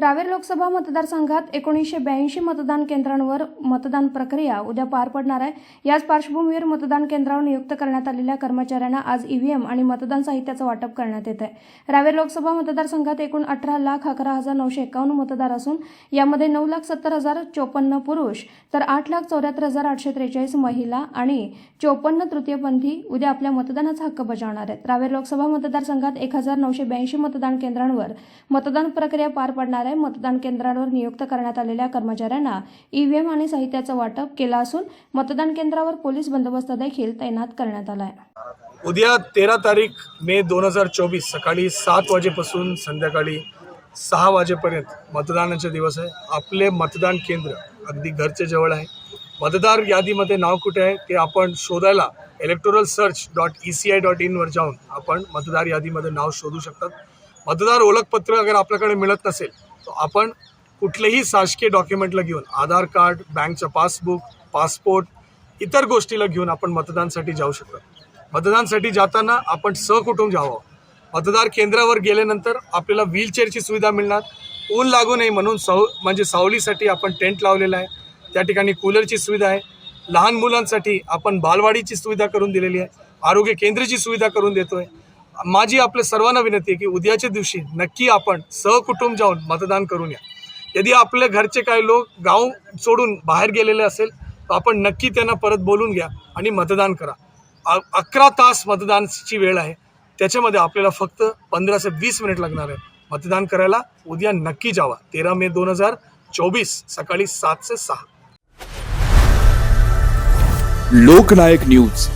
रावेर लोकसभा मतदारसंघात एकोणीसशे ब्याऐंशी मतदान केंद्रांवर मतदान प्रक्रिया उद्या पार पडणार आहे. याच पार्श्वभूमीवर मतदान केंद्रावर नियुक्त करण्यात आलेल्या कर्मचाऱ्यांना आज ईव्हीएम आणि मतदान साहित्याचं वाटप करण्यात येत आहे रावेर लोकसभा मतदारसंघात एकूण अठरा लाख अकरा हजार नऊशे एकावन्न मतदार असून यामध्ये नऊ लाख सत्तर हजार चोपन्न पुरुष तर आठ लाख चौऱ्याहत्तर हजार आठशे त्रेचाळीस महिला आणि चोपन्न तृतीयपंथी उद्या आपल्या मतदानाचा हक्क बजावणार आहेत. रावेर लोकसभा मतदारसंघात एक हजार नऊशे ब्याऐंशी मतदान केंद्रांवर मतदान प्रक्रिया पार पडणार आहे. मतदान केंद्रांवर नियुक्त करण्यात आलेल्या कर्मचाऱ्यांना ईव्हीएम आणि साहित्याचं वाटप केलं असून मतदान केंद्रावर पोलीस बंदोबस्त देखील तैनात करण्यात आला आहे उद्या तेरा तारीख मे दोन हजार चोवीस सकाळी सात वाजेपासून संध्याकाळी सहा वाजेपर्यंत मतदानाचे दिवस आहे. आपले मतदान केंद्र अगदी घरचे जवळ आहे. मतदार यादीमध्ये नाव कुठे आहे ते आपण शोधायला electoral search dot E C I dot इनवर जाऊन आपण मतदार यादीमध्ये नाव शोधू शकतात. मतदार ओळखपत्र अगर आपल्याकडे मिळत नसेल तो आपण कुठलेही शासकीय डॉक्युमेंटला घेऊन आधार कार्ड बँकचं पासबुक पासपोर्ट इतर गोष्टीला घेऊन आपण मतदानसाठी जाऊ शकतो. मतदानसाठी जाताना आपण सहकुटुंब जावं मतदार केंद्रावर गेल्यानंतर आपल्याला व्हीलचेअरची सुविधा मिळणार. ऊन लागू नये म्हणून साव म्हणजे सावलीसाठी आपण टेंट लावलेला आहे. त्या ठिकाणी कूलरची सुविधा आहे. लहान मुलांसाठी आपण बालवाडीची सुविधा करून दिलेली आहे. आरोग्य केंद्राची सुविधा करून देतो आहे माझी आपल्या सर्वांना विनंती आहे की उद्याच्या दिवशी नक्की आपण सहकुटुंब जाऊन मतदान करून या. यदि आपले घरचे काही लोक गाव सोडून बाहेर गेलेले असेल तर आपण नक्की त्यांना परत बोलून घ्या आणि मतदान करा. अकरा तास मतदानची वेळ आहे. त्याच्यामध्ये आपल्याला फक्त पंधरा ते वीस मिनिट लागणार आहे मतदान करायला. उद्या नक्की जावा. तेरा मे दोन हजार चोवीस सकाळी सात ते सहा. लोकनायक न्यूज.